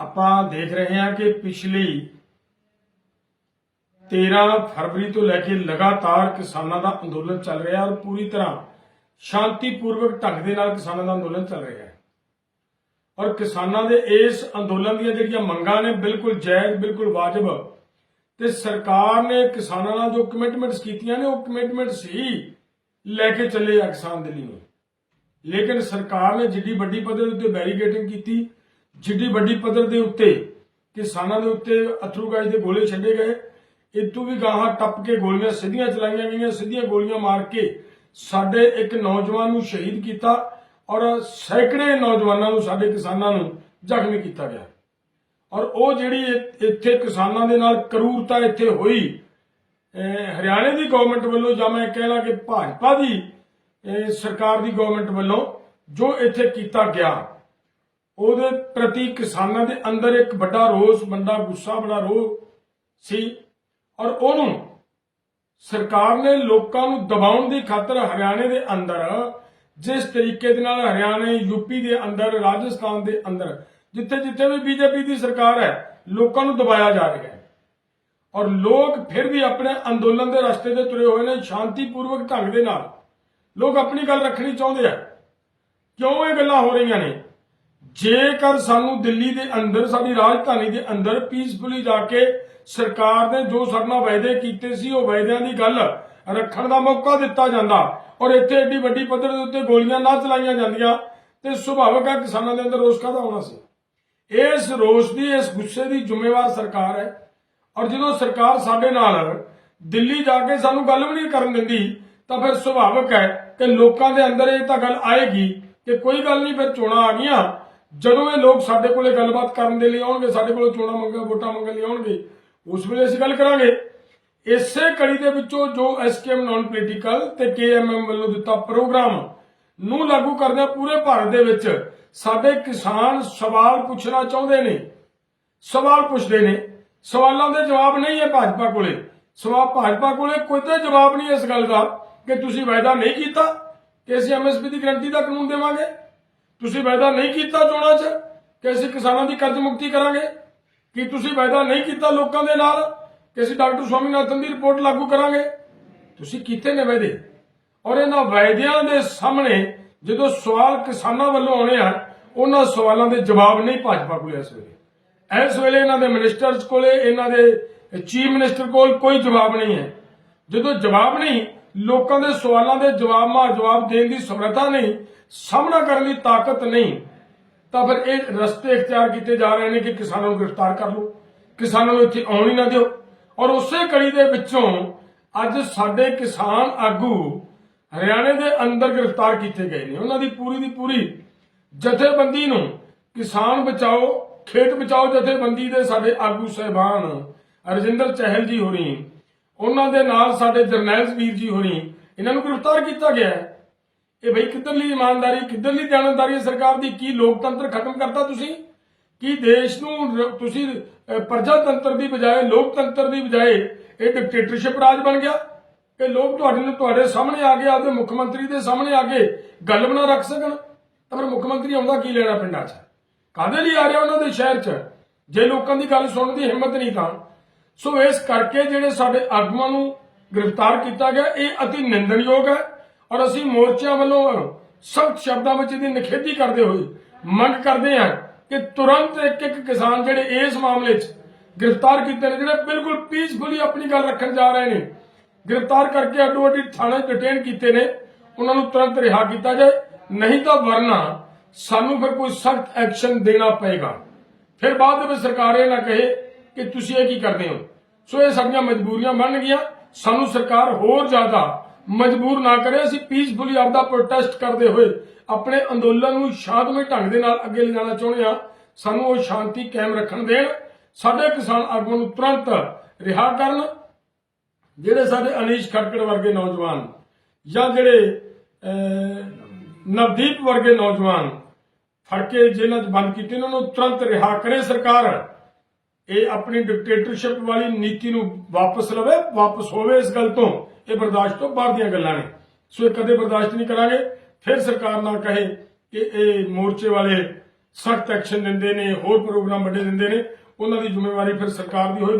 ਆਪਾਂ ਦੇਖ ਰਹੇ ਹਾਂ ਕਿ ਪਿਛਲੀ 13 ਫਰਵਰੀ ਤੋਂ ਲੈ ਕੇ ਲਗਾਤਾਰ ਕਿਸਾਨਾਂ ਦਾ ਅੰਦੋਲਨ ਚੱਲ ਰਿਹਾ ਔਰ ਪੂਰੀ ਤਰ੍ਹਾਂ ਸ਼ਾਂਤੀਪੂਰਵਕ ਢੰਗ ਦੇ ਨਾਲ ਕਿਸਾਨਾਂ ਦਾ ਅੰਦੋਲਨ ਚੱਲ ਰਿਹਾ ਹੈ। ਔਰ ਕਿਸਾਨਾਂ ਦੇ ਇਸ ਅੰਦੋਲਨ ਦੀਆਂ ਜਿਹੜੀਆਂ ਮੰਗਾਂ ਨੇ ਬਿਲਕੁਲ ਜਾਇਜ਼, ਬਿਲਕੁਲ ਵਾਜਬ ਤੇ ਸਰਕਾਰ ਨੇ ਕਿਸਾਨਾਂ ਨਾਲ ਜੋ ਕਮਿਟਮੈਂਟਸ ਕੀਤੀਆਂ ਨੇ, ਉਹ ਕਮਿਟਮੈਂਟਸ ਹੀ ਲੈ ਕੇ ਚੱਲੇ ਆ ਕਿਸਾਨ ਦਿੱਲੀ ਨੂੰ ਲੇਕਿਨ ਸਰਕਾਰ ਨੇ ਜਿੱਡੀ ਵੱਡੀ ਪੱਧਰ ਉੱਤੇ ਬੈਰੀਕੇਡਿੰਗ ਕੀਤੀ ਜਿੱਡੀ ਵੱਡੀ ਪੱਧਰ ਦੇ ਉੱਤੇ ਕਿਸਾਨਾਂ ਦੇ ਉੱਤੇ ਅਥਰੂ ਗੈਸ ਦੇ ਗੋਲੇ ਛੱਡੇ ਗਏ। ਇਤੋਂ ਵੀ ਗਾਹਾਂ ਟੱਪ ਕੇ ਗੋਲੀਆਂ ਸਿੱਧੀਆਂ ਚਲਾਈਆਂ ਗਈਆਂ, ਸਿੱਧੀਆਂ ਗੋਲੀਆਂ ਮਾਰ ਕੇ ਸਾਡੇ ਇੱਕ ਨੌਜਵਾਨ ਨੂੰ ਸ਼ਹੀਦ ਕੀਤਾ ਔਰ ਸੈਂਕੜੇ ਨੌਜਵਾਨਾਂ ਨੂੰ, ਸਾਡੇ ਕਿਸਾਨਾਂ ਨੂੰ ਜ਼ਖਮੀ ਕੀਤਾ ਗਿਆ। ਔਰ ਉਹ ਜਿਹੜੀ ਇੱਥੇ ਕਿਸਾਨਾਂ ਦੇ ਨਾਲ ਕਰੂਰਤਾ ਇੱਥੇ ਹੋਈ ਹਰਿਆਣੇ ਦੀ ਗਵਰਨਮੈਂਟ ਵੱਲੋਂ ਜਾਂ ਮੈਂ ਕਹਿ ਲਾਂ ਕਿ ਭਾਜਪਾ ਦੀ ਸਰਕਾਰ ਦੀ ਗਵਰਨਮੈਂਟ ਵੱਲੋਂ ਜੋ ਇੱਥੇ ਕੀਤਾ ਗਿਆ ਉਹਦੇ ਪ੍ਰਤੀ ਕਿਸਾਨਾਂ ਦੇ ਅੰਦਰ ਇੱਕ ਵੱਡਾ ਰੋਸ, ਬੰਦਾ ਗੁੱਸਾ ਬੜਾ ਰੋਹ ਸੀ ਔਰ ਉਹਨੂੰ ਸਰਕਾਰ ਨੇ ਲੋਕਾਂ ਨੂੰ ਦਬਾਉਣ ਦੀ ਖਾਤਰ ਹਰਿਆਣੇ ਦੇ ਅੰਦਰ, ਜਿਸ ਤਰੀਕੇ ਦੇ ਨਾਲ ਹਰਿਆਣੇ ਯੂਪੀ ਦੇ ਅੰਦਰ, ਰਾਜਸਥਾਨ ਦੇ ਅੰਦਰ, ਜਿੱਥੇ ਜਿੱਥੇ ਵੀ ਬੀਜੇਪੀ ਦੀ ਸਰਕਾਰ ਹੈ, ਲੋਕਾਂ ਨੂੰ ਦਬਾਇਆ ਜਾ ਰਿਹਾ ਹੈ। ਔਰ ਲੋਕ ਫਿਰ ਵੀ ਆਪਣੇ ਅੰਦੋਲਨ ਦੇ ਰਸਤੇ ਤੇ ਤੁਰੇ ਹੋਏ ਨੇ ਸ਼ਾਂਤੀਪੂਰਵਕ ਢੰਗ ਦੇ ਨਾਲ। ਲੋਕ ਆਪਣੀ ਗੱਲ ਰੱਖਣੀ ਚਾਹੁੰਦੇ ਆ। ਕਿਉਂ ਇਹ ਗੱਲਾਂ ਹੋ ਰਹੀਆਂ ਨੇ? ਜੇਕਰ ਸਾਨੂੰ ਦਿੱਲੀ ਦੇ ਅੰਦਰ, ਸਾਡੀ ਰਾਜਧਾਨੀ ਦੇ ਅੰਦਰ ਪੀਸਫੁਲੀ ਜਾ ਕੇ ਸਰਕਾਰ ਨੇ ਜੋ ਸਾਡੇ ਨਾਲ ਵਾਅਦੇ ਕੀਤੇ ਸੀ, ਉਹ ਵਾਅਦਿਆਂ ਦੀ ਗੱਲ ਰੱਖਣ ਦਾ ਮੌਕਾ ਦਿੱਤਾ ਜਾਂਦਾ ਔਰ ਇੱਥੇ ਏਡੀ ਵੱਡੀ ਪੱਧਰ ਦੇ ਉੱਤੇ ਗੋਲੀਆਂ ਨਾ ਚਲਾਈਆਂ ਜਾਂਦੀਆਂ, ਤੇ ਸੁਭਾਵਿਕ ਹੈ ਕਿਸਾਨਾਂ ਦੇ ਅੰਦਰ ਰੋਸ ਕਾਹਦਾ ਹੋਣਾ ਸੀ? ਇਸ ਰੋਸ ਦੀ, ਇਸ ਗੁੱਸੇ ਦੀ ਜ਼ਿੰਮੇਵਾਰ ਸਰਕਾਰ ਹੈ ਔਰ ਜਦੋਂ ਸਰਕਾਰ ਸਾਡੇ ਨਾਲ ਦਿੱਲੀ ਜਾ ਕੇ ਸਾਨੂੰ ਗੱਲ ਵੀ ਨਹੀਂ ਕਰਨ ਦਿੰਦੀ, ਤਾਂ ਫਿਰ ਸੁਭਾਵਿਕ ਹੈ ਕਿ ਲੋਕਾਂ ਦੇ ਅੰਦਰ ਇਹ ਤਾਂ ਗੱਲ ਆਏਗੀ ਕਿ ਕੋਈ ਗੱਲ ਨਹੀਂ, ਫਿਰ ਚੋਣਾਂ ਆ ਗਈਆਂ ਜਦੋਂ ਇਹ ਲੋਕ ਸਾਡੇ ਕੋਲੇ ਗੱਲਬਾਤ ਕਰਨ ਦੇ ਲਈ ਆਉਣਗੇ, ਸਾਡੇ ਕੋਲ ਚੋਣਾਂ ਮੰਗਣ, ਵੋਟਾਂ ਮੰਗਣ ਲਈ ਆਉਣਗੇ, ਉਸ ਵੇਲੇ ਅਸੀਂ ਗੱਲ ਕਰਾਂਗੇ। ਇਸੇ ਕੜੀ ਦੇ ਵਿੱਚੋਂ ਜੋ ਐਸਕੇਐਮ ਨਾਨ ਪੋਲੀਟੀਕਲ ਤੇ ਕੇਐਮਐਮ ਵੱਲੋਂ ਦਿੱਤਾ ਪ੍ਰੋਗਰਾਮ ਨੂੰ ਲਾਗੂ ਕਰਦਿਆਂ ਪੂਰੇ ਭਾਰਤ ਦੇ ਵਿੱਚ ਸਾਡੇ ਕਿਸਾਨ ਸਵਾਲ ਪੁੱਛਣਾ ਚਾਹੁੰਦੇ ਨੇ। ਸਵਾਲ ਪੁੱਛਦੇ ਨੇ। ਸਵਾਲਾਂ ਦੇ ਜਵਾਬ ਨਹੀਂ ਹੈ ਭਾਜਪਾ ਕੋਲੇ। ਸਵਾਲ ਭਾਜਪਾ ਕੋਲੇ ਕੋਈ ਤਾਂ ਜਵਾਬ ਨਹੀਂ ਇਸ ਗੱਲ ਦਾ ਕਿ ਤੁਸੀਂ ਵਾਅਦਾ ਨਹੀਂ ਕੀਤਾ ਕਿ ਅਸੀਂ ਐਮਐਸਪੀ ਦੀ ਗਰੰਟੀ ਦਾ ਕਾਨੂੰਨ ਦੇਵਾਂਗੇ। ਤੁਸੀਂ ਵਾਅਦਾ ਨਹੀਂ ਕੀਤਾ ਚੋਣਾਂ 'ਚ ਕਿ ਅਸੀਂ ਕਿਸਾਨਾਂ ਦੀ ਕਰਜ਼ ਮੁਕਤੀ ਕਰਾਂਗੇ? ਕਿ ਤੁਸੀਂ ਵਾਅਦਾ ਨਹੀਂ ਕੀਤਾ ਲੋਕਾਂ ਦੇ ਨਾਲ ਕਿ ਅਸੀਂ ਡਾਕਟਰ ਸਵਾਮੀਨਾਥਨ ਦੀ ਰਿਪੋਰਟ ਲਾਗੂ ਕਰਾਂਗੇ? ਤੁਸੀਂ ਕੀਤੇ ਨੇ ਵਾਅਦੇ। ਔਰ ਇਹਨਾਂ ਵਾਅਦਿਆਂ ਦੇ ਸਾਹਮਣੇ ਜਦੋਂ ਸਵਾਲ ਕਿਸਾਨਾਂ ਵੱਲੋਂ ਆਉਣੇ ਆ, ਉਹਨਾਂ ਸਵਾਲਾਂ ਦੇ ਜਵਾਬ ਨਹੀਂ ਭਾਜਪਾ ਕੋਲ ਇਸ ਵੇਲੇ। ਇਸ ਵੇਲੇ ਇਹਨਾਂ ਦੇ ਮਿਨਿਸਟਰਸ ਕੋਲੇ, ਇਹਨਾਂ ਦੇ ਚੀਫ ਮਿਨਿਸਟਰ ਕੋਲ ਕੋਈ ਜਵਾਬ ਨਹੀਂ ਹੈ। ਜਦੋਂ ਜਵਾਬ ਨਹੀਂ ਲੋਕਾਂ ਦੇ ਸਵਾਲਾਂ ਦੇ ਜਵਾਬ ਮਾ ਜਵਾਬ ਦੇਣ ਦੀ ਸਮਰੱਥਾ ਨਹੀਂ, ਸਾਹਮਣਾ ਕਰਨ ਦੀ ਤਾਕਤ ਨਹੀਂ, ਤਾਂ ਫਿਰ ਇਹ ਰਸਤੇ ਇਖਤਿਆਰ ਕੀਤੇ ਜਾ ਰਹੇ ਨੇ ਕਿ ਕਿਸਾਨਾਂ ਨੂੰ ਗ੍ਰਿਫਤਾਰ ਕਰ ਲਓ, ਕਿਸਾਨਾਂ ਨੂੰ ਇੱਥੇ ਆਉਣ ਹੀ ਨਾ ਦਿਓ। ਔਰ ਉਸੇ ਕੜੀ ਦੇ ਵਿੱਚੋਂ ਅੱਜ ਸਾਡੇ ਕਿਸਾਨ ਆਗੂ ਹਰਿਆਣੇ ਦੇ ਅੰਦਰ ਗ੍ਰਿਫਤਾਰ ਕੀਤੇ ਗਏ ਨੇ। ਉਹਨਾਂ ਦੀ ਪੂਰੀ ਦੀ ਪੂਰੀ ਜਥੇਬੰਦੀ ਨੂੰ ਕਿਸਾਨ ਬਚਾਓ, ਖੇਤ ਬਚਾਓ ਜਥੇਬੰਦੀ ਦੇ ਸਾਡੇ ਆਗੂ ਸਹਿਬਾਨ ਰਜਿੰਦਰ ਚਹਿਲ ਜੀ ਹੋਣੀ ਉਹਨਾਂ ਦੇ ਨਾਲ ਸਾਡੇ ਜਰਨੈਲ ਵੀਰ ਜੀ ਹੋਣੀ, ਇਹਨਾਂ ਨੂੰ ਗ੍ਰਿਫਤਾਰ ਕੀਤਾ ਗਿਆ ਹੈ। ਇਹ ਬਈ ਕਿੱਧਰਲੀ ਇਮਾਨਦਾਰੀ ਕਿੱਧਰਲੀ ਦਿਆਨਤਦਾਰੀ ਹੈ ਸਰਕਾਰ ਦੀ? ਕੀ ਲੋਕਤੰਤਰ ਖਤਮ ਕਰਤਾ ਤੁਸੀਂ? ਕੀ ਦੇਸ਼ ਨੂੰ ਤੁਸੀਂ ਪ੍ਰਜਾਤੰਤਰ ਦੀ ਬਜਾਏ, ਲੋਕਤੰਤਰ ਦੀ ਬਜਾਏ ਇਹ ਡਿਕਟੇਟਰਸ਼ਿਪ ਰਾਜ ਬਣ ਗਿਆ? ਕਿ ਲੋਕ ਤੁਹਾਡੇ ਨੂੰ ਤੁਹਾਡੇ ਸਾਹਮਣੇ ਆ ਕੇ ਆਪਦੇ ਮੁੱਖ ਮੰਤਰੀ ਦੇ ਸਾਹਮਣੇ ਆ ਕੇ ਗੱਲ ਬਣਾ ਰੱਖ ਸਕਣ। ਤਾਂ ਫਿਰ ਮੁੱਖ ਮੰਤਰੀ ਆਉਂਦਾ ਕੀ ਲੈਣਾ ਪਿੰਡਾਂ 'ਚ? ਕਾਹਦੇ ਲਈ ਆ ਰਿਹਾ ਉਹਨਾਂ ਦੇ ਸ਼ਹਿਰ 'ਚ? ਜੇ ਲੋਕਾਂ ਦੀ ਗੱਲ ਸੁਣਨ ਦੀ ਹਿੰਮਤ ਨਹੀਂ ਤਾਂ। ਸੋ ਇਸ ਕਰਕੇ ਜਿਹੜੇ ਸਾਡੇ ਆਗੂਆਂ ਨੂੰ ਗ੍ਰਿਫਤਾਰ ਕੀਤਾ ਗਿਆ, ਇਹ ਅਤੀ ਨਿੰਦਣਯੋਗ ਹੈ ਔਰ ਅਸੀਂ ਮੋਰਚਿਆਂ ਵੱਲੋਂ ਸਖਤ ਸ਼ਬਦਾਂ ਵਿੱਚ ਇਹਦੀ ਨਿਖੇਧੀ ਕਰਦੇ ਹੋਏ ਮੰਗ ਕਰਦੇ ਹਾਂ ਕਿ ਤੁਰੰਤ ਇੱਕ ਇੱਕ ਕਿਸਾਨ ਜਿਹੜੇ ਇਸ ਮਾਮਲੇ 'ਚ ਗ੍ਰਿਫਤਾਰ ਕੀਤੇ ਨੇ, ਜਿਹੜੇ ਬਿਲਕੁਲ ਪੀਸਫੁਲੀ ਆਪਣੀ ਗੱਲ ਰੱਖਣ ਜਾ ਰਹੇ ਨੇ, ਗ੍ਰਿਫਤਾਰ ਕਰਕੇ ਅੱਡੋ ਅੱਡੀ ਥਾਣੇ ਡਿਟੇਨ ਕੀਤੇ ਨੇ, ਉਹਨਾਂ ਨੂੰ ਤੁਰੰਤ ਰਿਹਾ ਕੀਤਾ ਜਾਏ। ਨਹੀਂ ਤਾਂ ਵਰਨਾ ਸਾਨੂੰ ਫਿਰ ਕੋਈ ਸਖਤ ਐਕਸ਼ਨ ਦੇਣਾ ਪਏਗਾ। ਫਿਰ ਬਾਅਦ ਵਿੱਚ ਸਰਕਾਰ ਇਹ ਨਾ ਕਹੇ ਕਿ ਤੁਸੀਂ ਇਹ ਕੀ ਕਰਦੇ ਹੋ? ਸੋ ਇਹ ਸਾਡੀਆਂ ਮਜਬੂਰੀਆਂ ਬਣ ਸਾਨੂੰ ਸਰਕਾਰ ਹੋਰ ਜ਼ਿਆਦਾ ਮਜਬੂਰ ਨਾ ਕਰੇ। ਅਸੀਂ ਪੀਸਫੁਲੀ ਆਪਦਾ ਪ੍ਰੋਟੈਸਟ ਕਰਦੇ ਹੋਏ ਆਪਣੇ ਅੰਦੋਲਨ ਨੂੰ ਸ਼ਾਂਤਮਈ ਢੰਗ ਦੇ ਨਾਲ ਅੱਗੇ ਲਿਜਾਣਾ ਚਾਹੁੰਦੇ ਆ ਸਾਨੂੰ ਉਹ ਸ਼ਾਂਤੀ ਕਾਇਮ ਰੱਖਣ ਦੇਣ। ਸਾਡੇ ਕਿਸਾਨ ਆਗੂਆਂ ਨੂੰ ਤੁਰੰਤ ਰਿਹਾ ਕਰਨ, ਜਿਹੜੇ ਸਾਡੇ ਅਨੀਸ਼ ਖਟਕੜ ਵਰਗੇ ਨੌਜਵਾਨ ਜਾਂ ਜਿਹੜੇ ਨਵਦੀਪ ਵਰਗੇ ਨੌਜਵਾਨ ਫੜ ਕੇ ਜੇਲ੍ਹਾਂ 'ਚ ਬੰਦ ਕੀਤੇ, ਉਹਨਾਂ ਨੂੰ ਤੁਰੰਤ ਰਿਹਾ ਕਰੇ ਸਰਕਾਰ। ਇਹ ਆਪਣੀ ਡਿਕਟੇਟਰਸ਼ਿਪ ਵਾਲੀ ਨੀਤੀ ਨੂੰ ਵਾਪਸ ਲਵੇ, ਵਾਪਸ ਹੋਵੇ ਇਸ ਗੱਲ ਤੋਂ, ਇਹ ਬਰਦਾਸ਼ਤ ਤੋਂ ਬਾਹਰ ਦੀਆਂ ਗੱਲਾਂ ਨੇ। ਸੋ ਇਹ ਕਦੇ ਬਰਦਾਸ਼ਤ ਨਹੀਂ ਕਰਾਂਗੇ। ਫਿਰ ਸਰਕਾਰ ਨਾਲ ਕਹੇ ਕਿ ਇਹ ਮੋਰਚੇ ਵਾਲੇ ਸਖਤ ਐਕਸ਼ਨ ਦਿੰਦੇ ਨੇ, ਹੋਰ ਪ੍ਰੋਗਰਾਮ ਵੱਡੇ ਦਿੰਦੇ ਨੇ, ਉਹਨਾਂ ਦੀ ਜ਼ਿੰਮੇਵਾਰੀ ਫਿਰ ਸਰਕਾਰ ਦੀ ਹੋਏਗੀ।